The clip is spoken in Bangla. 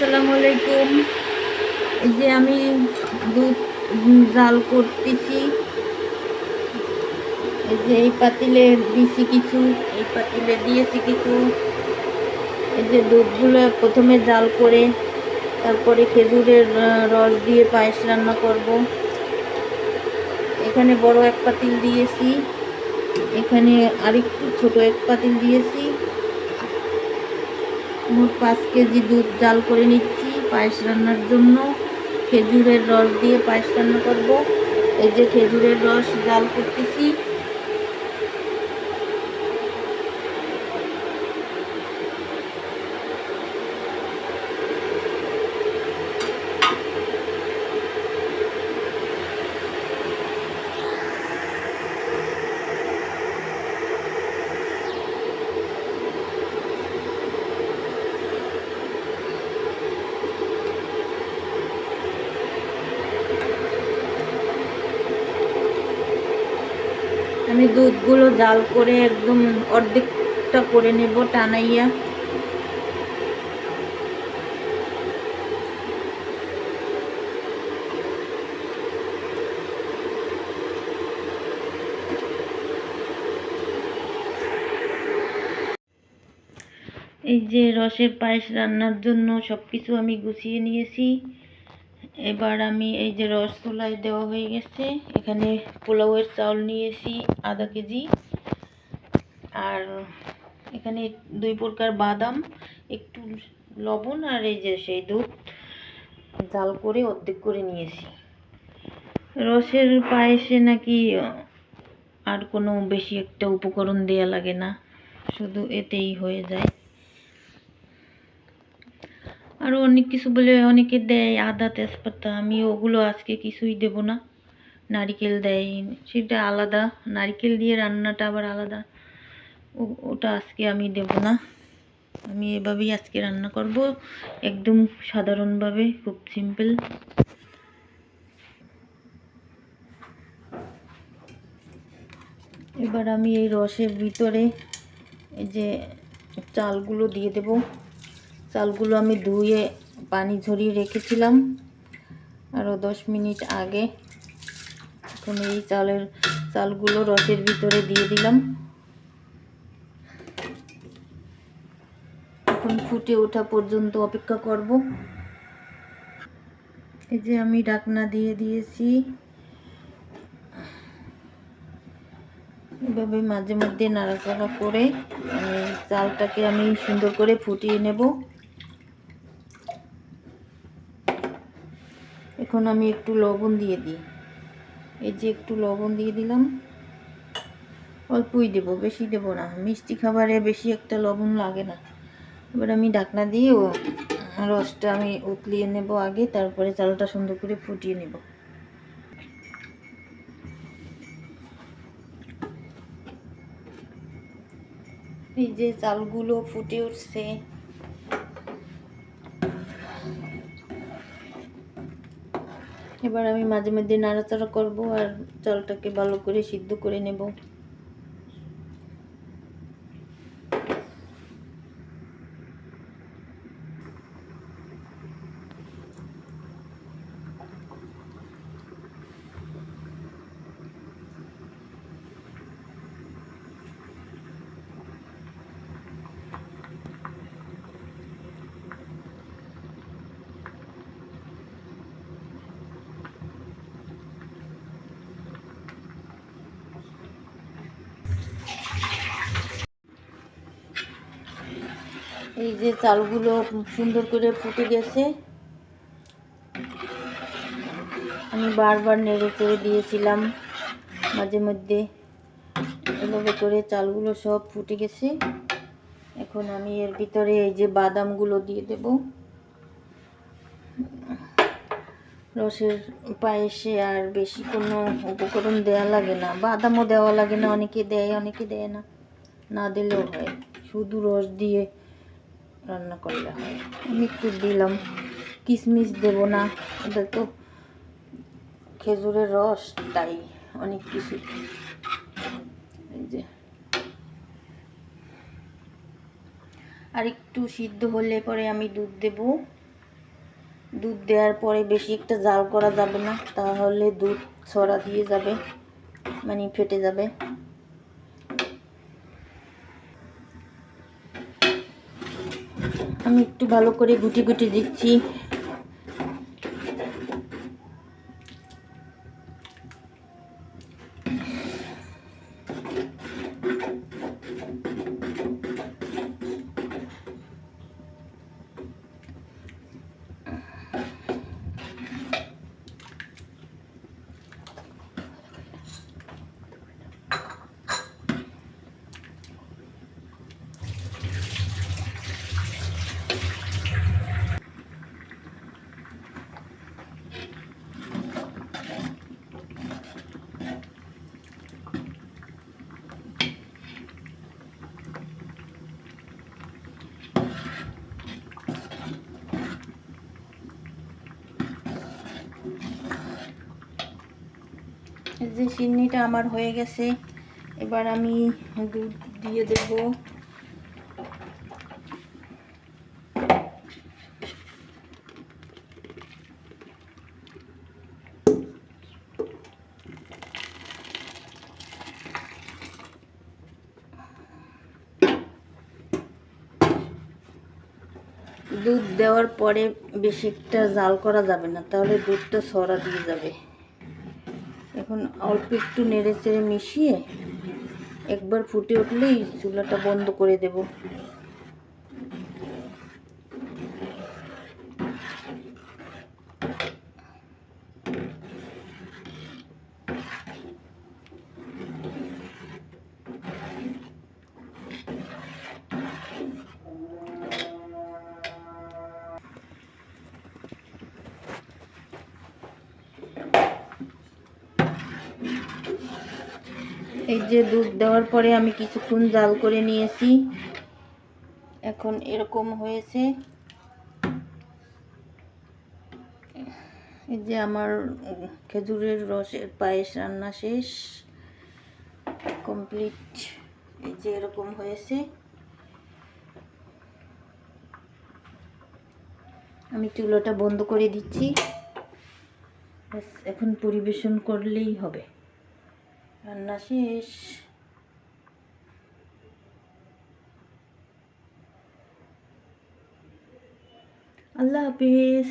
আসসালামু আলাইকুম। এই যে আমি দুধ জাল করতেছি। এই যে এই পাতিলে দিছি কিছু, এই পাতিলে দিয়েছি কিছু। এই যে দুধগুলো প্রথমে জাল করে, তারপরে খেজুরের রস দিয়ে পায়েস রান্না করব। এখানে বড় এক পাতিল দিয়েছি। এখানে আরেকটু ছোট এক পাতিল দিয়েছি। মোট পাঁচ কেজি দুধ জাল করে নিচ্ছি পায়েস রান্নার জন্য। খেজুরের রস দিয়ে পায়েস রান্না করব। এই যে খেজুরের রস জাল করতেছি আমি দুধগুলো জাল করে একদম অর্ধেকটা করে নেব টানাইয়া। এই যে রসের পায়েস রান্নার জন্য সব কিছু আমি গুছিয়ে নিয়েছি। এবার আমি এই যে রস তোলায় দেওয়া হয়ে গেছে। এখানে পোলাওয়ের চাউল নিয়েছি, আধা কেজি। আর এখানে দুই প্রকার বাদাম, একটু লবণ আর এই যে সেই দুধ জাল করে অর্ধেক করে নিয়েছি। রসের পায়েসে নাকি আর কোনো বেশি একটা উপকরণ দেয়া লাগে না, শুধু এতেই হয়ে যায়। আরও অনেক কিছু বলে অনেকে দেয়, আদা, তেজপাতা, আমি ওগুলো আজকে কিছুই দেব না। নারিকেল দেয়, সেটা আলাদা। নারকেল দিয়ে রান্নাটা আবার আলাদা। ওটা আজকে আমি দেব না। আমি এভাবেই আজকে রান্না করব, একদম সাধারণভাবে, খুব সিম্পল এবার আমি এই রসের ভিতরে এই যে চালগুলো দিয়ে দেব। চালগুলো আমি ধুয়ে পানি ঝরিয়ে রেখেছিলাম। আরও দশ মিনিট আগে এখন এই চালের চালগুলো রসের ভিতরে দিয়ে দিলাম। এখন ফুটে ওঠা পর্যন্ত অপেক্ষা করব। এই যে আমি ডাকনা দিয়ে দিয়েছি। এভাবে মাঝে মধ্যে নাড়াচাড়া করে চালটাকে আমি সুন্দর করে ফুটিয়ে নেব। এখন আমি একটু লবণ দিয়ে দিই। এই যে একটু লবণ দিয়ে দিলাম। অল্পই দেব, বেশি দেব না। মিষ্টি খাবারে বেশি একটা লবণ লাগে না। এবার আমি ঢাকনা দিয়ে ও রসটা আমি উতলিয়ে নেব আগে, তারপরে চালটা সুন্দর করে ফুটিয়ে নেব। এই যে চালগুলো ফুটে উঠছে এবার আমি মাঝে মধ্যে নাড়াচাড়া করব আর জলটাকে ভালো করে সিদ্ধ করে নেব। এই যে চালগুলো সুন্দর করে ফুটে গেছে। আমি বারবার নেড়ে চেড়ে দিয়েছিলাম মাঝে মধ্যে। এভাবে করে চালগুলো সব ফুটে গেছে। এখন আমি এর ভিতরে এই যে বাদামগুলো দিয়ে দেব। রসের পায়েসে আর বেশি কোনো উপকরণ দেওয়া লাগে না। বাদামও দেওয়া লাগে না, অনেকে দেয় অনেকে দেয় না। না দিলেও হয়। শুধু রস দিয়ে রান্না করলে হয়। আমি একটু দিলাম। কিশমিশ দেব না। এটা তো খেজুরের রস, তাই অনেক কিছু। যে। আর একটু সিদ্ধ হলে পরে আমি দুধ দেব। দুধ দেওয়ার পরে বেশি একটা জাল করা যাবে না। তাহলে দুধ ছড়া দিয়ে যাবে মানে ফেটে যাবে। আমি একটু ভালো করে গুটি গুটি দিচ্ছি যে সিন্নিটা আমার হয়ে গেছে, এবার আমি দুধ দিয়ে দেব। দুধ দেওয়ার পরে বেশি একটা জাল করা যাবে না, তাহলে দুধটা সরা দিয়ে যাবে। এখন অল্প একটু নেড়ে চেড়ে মিশিয়ে একবার ফুটে উঠলেই চুলাটা বন্ধ করে দেব। এই যে দুধ দেওয়ার পরে আমি কিছুক্ষণ জাল করে নিয়েছি। এখন এরকম হয়েছে। এই যে আমার খেজুরের রসের পায়েস রান্না শেষ। কমপ্লিট। এই যে এরকম হয়েছে। আমি চুলোটা বন্ধ করে দিচ্ছি। এখন পরিবেশন করলেই হবে। রান্না শেষ। আল্লাহ হাফিজ।